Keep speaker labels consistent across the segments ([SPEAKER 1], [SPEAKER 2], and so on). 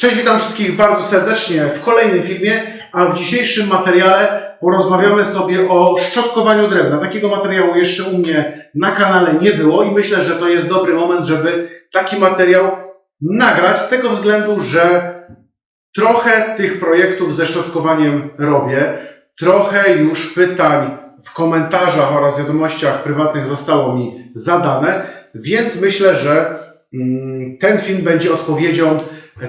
[SPEAKER 1] Cześć, witam wszystkich bardzo serdecznie w kolejnym filmie, a w dzisiejszym materiale porozmawiamy sobie o szczotkowaniu drewna. Takiego materiału jeszcze u mnie na kanale nie było i myślę, że to jest dobry moment, żeby taki materiał nagrać z tego względu, że trochę tych projektów ze szczotkowaniem robię, trochę już pytań w komentarzach oraz wiadomościach prywatnych zostało mi zadane, więc myślę, że mm, ten film będzie odpowiedzią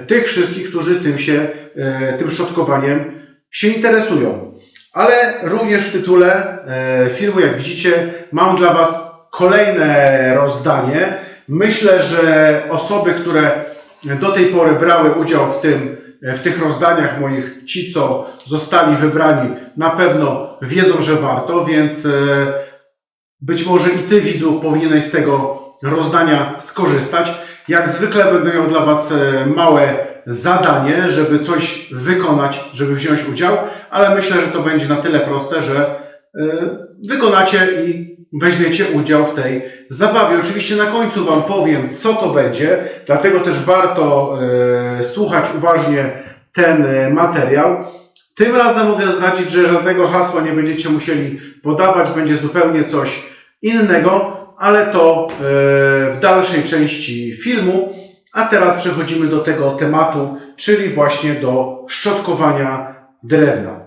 [SPEAKER 1] tych wszystkich, którzy tym się, e, tym szczotkowaniem się interesują. Ale również w tytule e, filmu, jak widzicie, mam dla Was kolejne rozdanie. Myślę, że osoby, które do tej pory brały udział w tym, w tych rozdaniach moich, ci co zostali wybrani, na pewno wiedzą, że warto, więc e, być może i Ty, widzu, powinieneś z tego rozdania skorzystać. Jak zwykle będę miał dla Was e, małe zadanie, żeby coś wykonać, żeby wziąć udział, ale myślę, że to będzie na tyle proste, że e, wykonacie i weźmiecie udział w tej zabawie. Oczywiście na końcu Wam powiem, co to będzie, dlatego też warto e, słuchać uważnie ten materiał. Tym razem mogę zdradzić, że żadnego hasła nie będziecie musieli podawać, będzie zupełnie coś innego, ale to e, w dalszej części filmu. A teraz przechodzimy do tego tematu, czyli właśnie do szczotkowania drewna.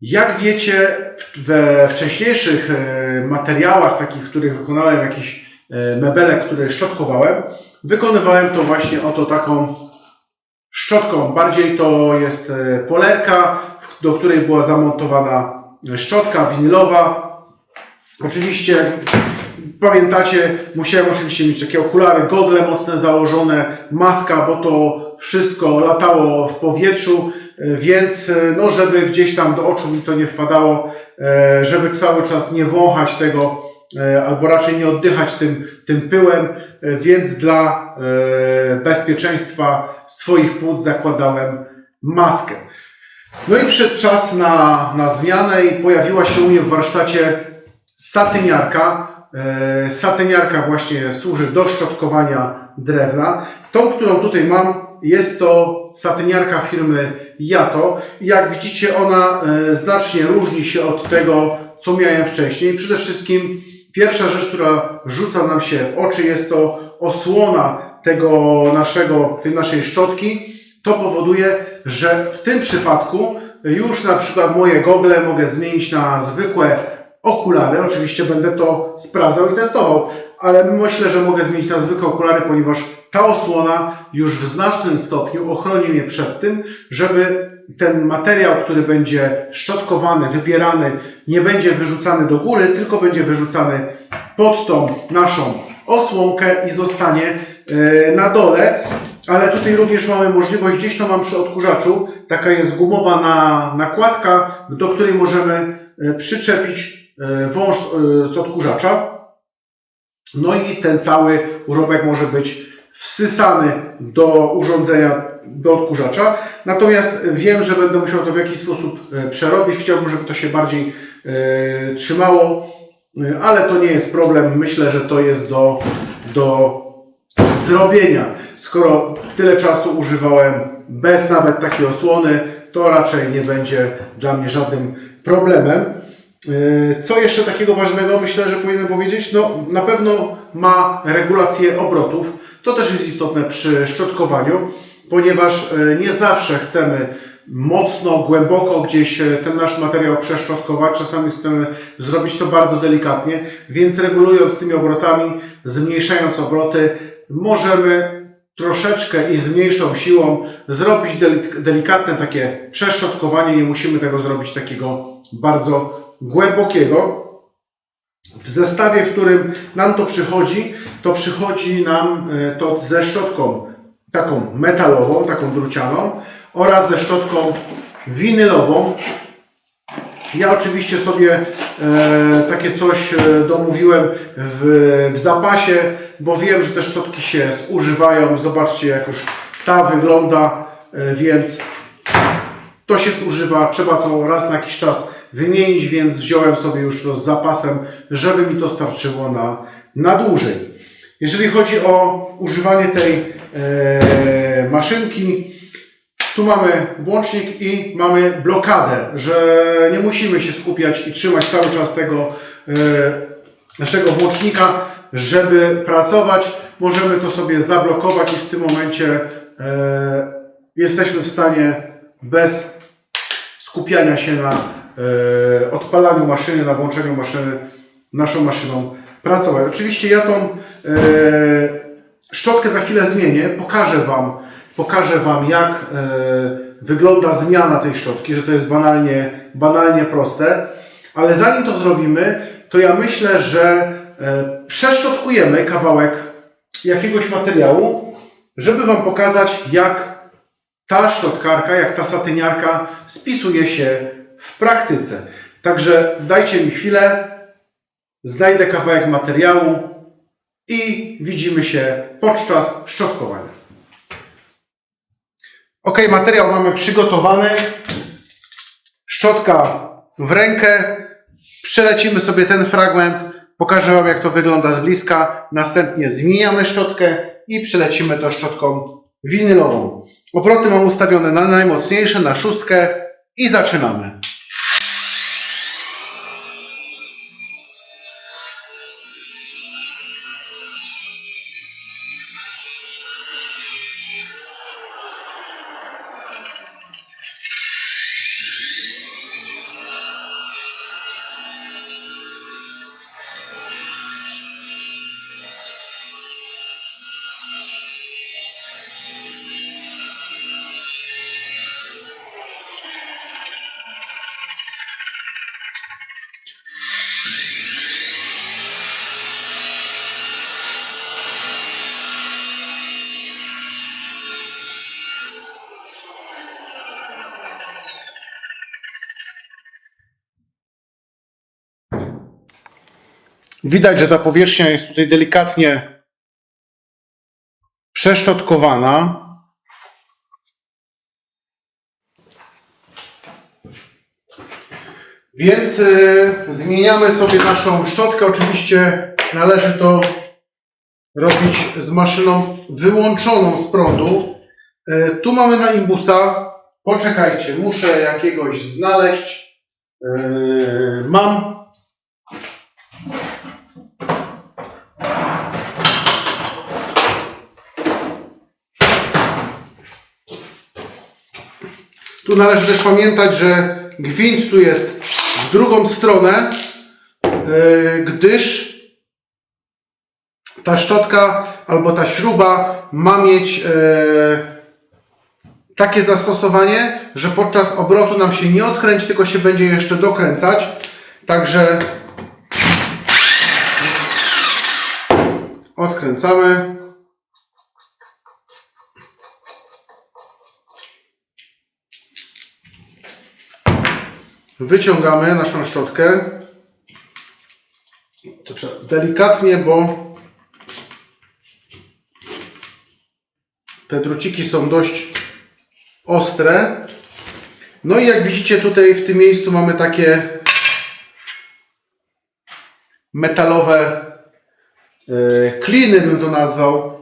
[SPEAKER 1] Jak wiecie, we wcześniejszych e, materiałach, takich, w których wykonałem jakiś e, mebelek, który szczotkowałem, wykonywałem to właśnie oto taką szczotką. Bardziej to jest polerka, do której była zamontowana szczotka winylowa. Oczywiście, pamiętacie, musiałem oczywiście mieć takie okulary, gogle mocne założone, maska, bo to wszystko latało w powietrzu, e, więc e, no, żeby gdzieś tam do oczu mi to nie wpadało, e, żeby cały czas nie wąchać tego, albo raczej nie oddychać tym, tym pyłem, więc dla bezpieczeństwa swoich płuc zakładałem maskę. No i przyszedł czas na, na zmianę i pojawiła się u mnie w warsztacie satyniarka. E, satyniarka właśnie służy do szczotkowania drewna. Tą, którą tutaj mam, jest to satyniarka firmy Jato. Jak widzicie, ona e, znacznie różni się od tego, co miałem wcześniej. Przede wszystkim pierwsza rzecz, która rzuca nam się w oczy, jest to osłona tego naszego, tej naszej szczotki. To powoduje, że w tym przypadku już na przykład moje gogle mogę zmienić na zwykłe okulary. Oczywiście będę to sprawdzał i testował, ale myślę, że mogę zmienić na zwykłe okulary, ponieważ ta osłona już w znacznym stopniu ochroni mnie przed tym, żeby ten materiał, który będzie szczotkowany, wybierany, nie będzie wyrzucany do góry, tylko będzie wyrzucany pod tą naszą osłonkę i zostanie e, na dole. Ale tutaj również mamy możliwość, gdzieś to mam przy odkurzaczu, taka jest gumowa na, nakładka, do której możemy e, przyczepić wąż e, z odkurzacza. No i ten cały urobek może być wsysany do urządzenia, do odkurzacza. Natomiast wiem, że będę musiał to w jakiś sposób e, przerobić. Chciałbym, żeby to się bardziej e, trzymało, e, ale to nie jest problem. Myślę, że to jest do, do zrobienia. Skoro tyle czasu używałem bez nawet takiej osłony, to raczej nie będzie dla mnie żadnym problemem. Yy, Co jeszcze takiego ważnego myślę, że powinienem powiedzieć? No, na pewno ma regulację obrotów. To też jest istotne przy szczotkowaniu, ponieważ yy, nie zawsze chcemy mocno, głęboko gdzieś e, ten nasz materiał przeszczotkować. Czasami chcemy zrobić to bardzo delikatnie, więc regulując tymi obrotami, zmniejszając obroty, możemy troszeczkę i z mniejszą siłą zrobić delik- delikatne takie przeszczotkowanie. Nie musimy tego zrobić takiego bardzo głębokiego. W zestawie, w którym nam to przychodzi, to przychodzi nam e, to ze szczotką taką metalową, taką drucianą oraz ze szczotką winylową. Ja oczywiście sobie e, takie coś e, domówiłem w, w zapasie, bo wiem, że te szczotki się zużywają. Zobaczcie, jak już ta wygląda, e, więc to się zużywa. Trzeba to raz na jakiś czas wymienić, więc wziąłem sobie już to z zapasem, żeby mi to starczyło na, na dłużej. Jeżeli chodzi o używanie tej e, maszynki. Tu mamy włącznik i mamy blokadę, że nie musimy się skupiać i trzymać cały czas tego e, naszego włącznika, żeby pracować. Możemy to sobie zablokować i w tym momencie e, jesteśmy w stanie bez skupiania się na odpalaniu maszyny, na włączeniu maszyny, naszą maszyną pracować. Oczywiście ja tą e, szczotkę za chwilę zmienię, pokażę Wam, pokażę Wam jak e, wygląda zmiana tej szczotki, że to jest banalnie, banalnie proste, ale zanim to zrobimy, to ja myślę, że e, przeszczotkujemy kawałek jakiegoś materiału, żeby Wam pokazać jak ta szczotkarka, jak ta satyniarka spisuje się w praktyce. Także dajcie mi chwilę, znajdę kawałek materiału i widzimy się podczas szczotkowania. Ok, materiał mamy przygotowany. Szczotka w rękę. Przelecimy sobie ten fragment. Pokażę Wam, jak to wygląda z bliska. Następnie zmieniamy szczotkę i przelecimy to szczotką winylową. Obroty mam ustawione na najmocniejsze, na szóstkę i zaczynamy. Widać, że ta powierzchnia jest tutaj delikatnie przeszczotkowana. Więc y, zmieniamy sobie naszą szczotkę. Oczywiście należy to robić z maszyną wyłączoną z prądu. Y, tu mamy na imbusa. Poczekajcie, muszę jakiegoś znaleźć. Y, mam Tu należy też pamiętać, że gwint tu jest w drugą stronę, yy, gdyż ta szczotka albo ta śruba ma mieć yy, takie zastosowanie, że podczas obrotu nam się nie odkręci, tylko się będzie jeszcze dokręcać. Także odkręcamy. Wyciągamy naszą szczotkę. To trzeba delikatnie, bo te druciki są dość ostre. No i jak widzicie tutaj w tym miejscu mamy takie metalowe yy, kliny bym to nazwał.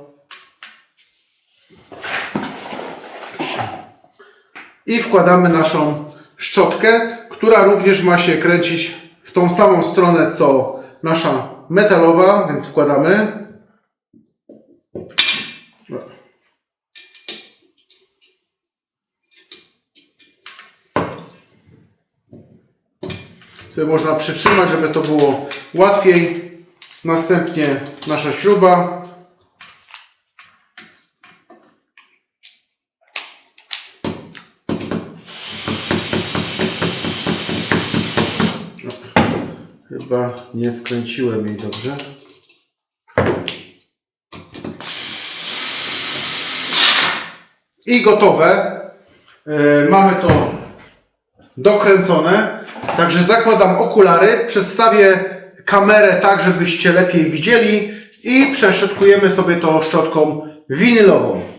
[SPEAKER 1] I wkładamy naszą szczotkę, która również ma się kręcić w tą samą stronę co nasza metalowa, więc wkładamy. Sobie można przytrzymać, żeby to było łatwiej. Następnie nasza śruba. Chyba nie wkręciłem jej dobrze. I gotowe. E, mamy to dokręcone. Także zakładam okulary, przedstawię kamerę tak, żebyście lepiej widzieli i przeszczotkujemy sobie to szczotką winylową.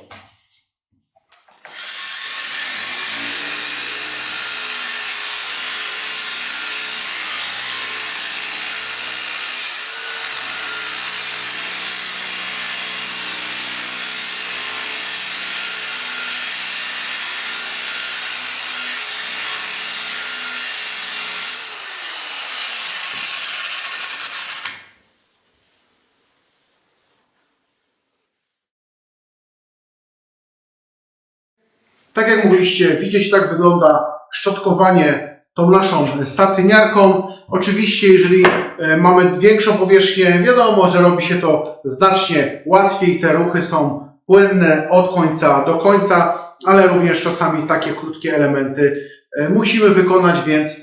[SPEAKER 1] Mogliście widzieć, tak wygląda szczotkowanie tą naszą satyniarką. Oczywiście, jeżeli e, mamy większą powierzchnię, wiadomo, że robi się to znacznie łatwiej. Te ruchy są płynne od końca do końca, ale również czasami takie krótkie elementy e, musimy wykonać, więc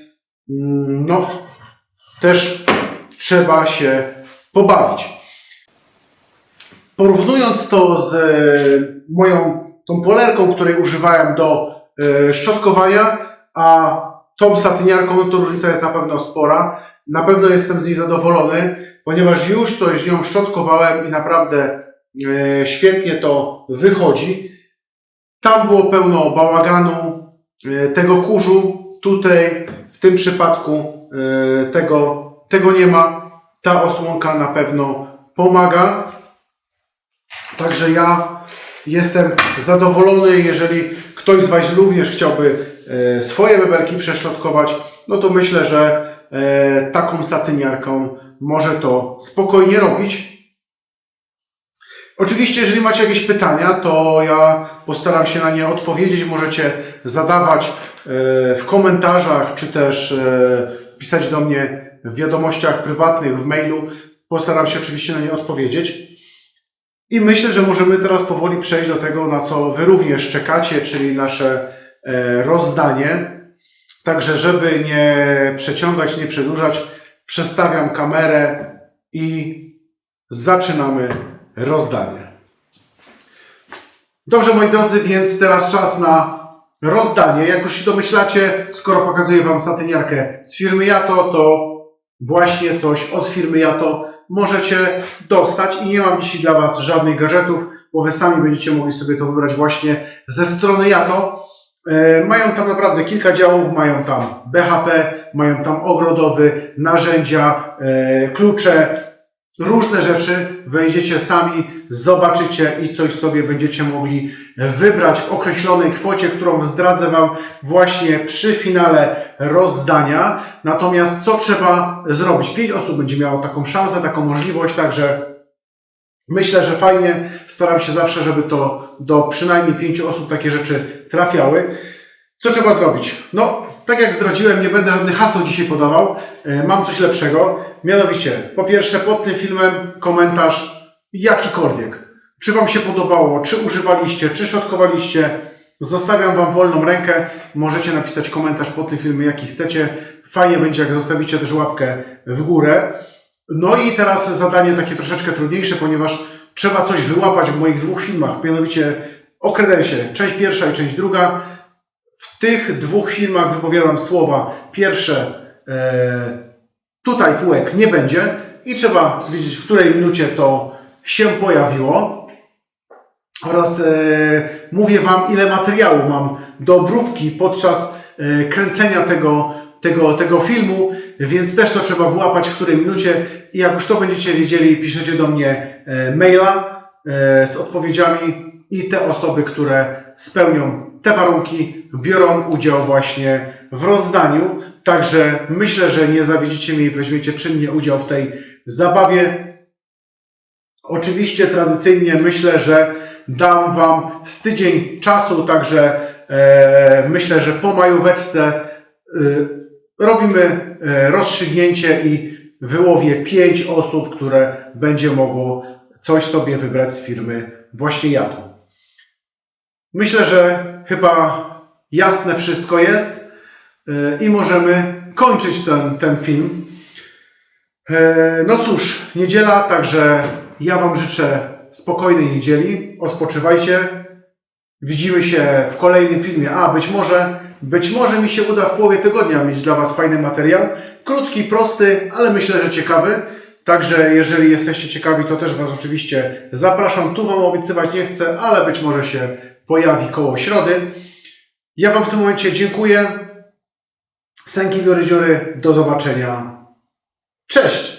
[SPEAKER 1] mm, no, też trzeba się pobawić. Porównując to z e, moją tą polerką, której używałem do e, szczotkowania, a tą satyniarką, no to różnica jest na pewno spora. Na pewno jestem z niej zadowolony, ponieważ już coś z nią szczotkowałem i naprawdę e, świetnie to wychodzi. Tam było pełno bałaganu, e, tego kurzu. Tutaj w tym przypadku tego, tego nie ma. Ta osłonka na pewno pomaga. Także ja jestem zadowolony. Jeżeli ktoś z Was również chciałby e, swoje mebelki przeszczotkować, no to myślę, że e, taką satyniarką może to spokojnie robić. Oczywiście, jeżeli macie jakieś pytania, to ja postaram się na nie odpowiedzieć. Możecie zadawać e, w komentarzach, czy też pisać do mnie w wiadomościach prywatnych, w mailu. Postaram się oczywiście na nie odpowiedzieć. I myślę, że możemy teraz powoli przejść do tego, na co Wy również czekacie, czyli nasze e, rozdanie. Także, żeby nie przeciągać, nie przedłużać, przestawiam kamerę i zaczynamy rozdanie. Dobrze, moi drodzy, więc teraz czas na rozdanie. Jak już się domyślacie, skoro pokazuję Wam satyniarkę z firmy Jato, to właśnie coś od firmy Jato możecie dostać i nie mam dzisiaj dla Was żadnych gadżetów, bo Wy sami będziecie mogli sobie to wybrać właśnie ze strony Jato. E, Mają tam naprawdę kilka działów, mają tam BHP, mają tam ogrodowy, narzędzia, e, klucze, różne rzeczy. Wejdziecie sami, zobaczycie i coś sobie będziecie mogli wybrać w określonej kwocie, którą zdradzę Wam właśnie przy finale rozdania. Natomiast co trzeba zrobić? Pięć osób będzie miało taką szansę, taką możliwość, także myślę, że fajnie. Staram się zawsze, żeby to do przynajmniej pięciu osób takie rzeczy trafiały. Co trzeba zrobić? No, tak jak zdradziłem, nie będę żadnych haseł dzisiaj podawał. E, Mam coś lepszego. Mianowicie, po pierwsze, pod tym filmem komentarz jakikolwiek. Czy Wam się podobało, czy używaliście, czy szotkowaliście. Zostawiam Wam wolną rękę. Możecie napisać komentarz pod tym filmem, jaki chcecie. Fajnie będzie, jak zostawicie też łapkę w górę. No i teraz zadanie takie troszeczkę trudniejsze, ponieważ trzeba coś wyłapać w moich dwóch filmach, mianowicie o kredensie, część pierwsza i część druga. W tych dwóch filmach wypowiadam słowa pierwsze, e, tutaj półek nie będzie i trzeba wiedzieć, w której minucie to się pojawiło. Oraz e, mówię Wam, ile materiału mam do obróbki podczas e, kręcenia tego, tego, tego filmu, więc też to trzeba wyłapać w której minucie. I jak już to będziecie wiedzieli, piszecie do mnie maila z odpowiedziami i te osoby, które spełnią te warunki, biorą udział właśnie w rozdaniu. Także myślę, że nie zawiedzicie mnie i weźmiecie czynnie udział w tej zabawie. Oczywiście tradycyjnie myślę, że dam Wam z tydzień czasu, także e, myślę, że po majóweczce e, robimy e, rozstrzygnięcie i wyłowię pięć osób, które będzie mogło coś sobie wybrać z firmy właśnie Jato. Myślę, że chyba jasne wszystko jest e, i możemy kończyć ten, ten film. E, No cóż, niedziela, także ja Wam życzę spokojnej niedzieli. Odpoczywajcie. Widzimy się w kolejnym filmie. A być może, być może mi się uda w połowie tygodnia mieć dla Was fajny materiał. Krótki, prosty, ale myślę, że ciekawy. Także jeżeli jesteście ciekawi, to też Was oczywiście zapraszam. Tu Wam obiecywać nie chcę, ale być może się pojawi koło środy. Ja Wam w tym momencie dziękuję. Sęki Wiory Dziury. Do zobaczenia. Cześć!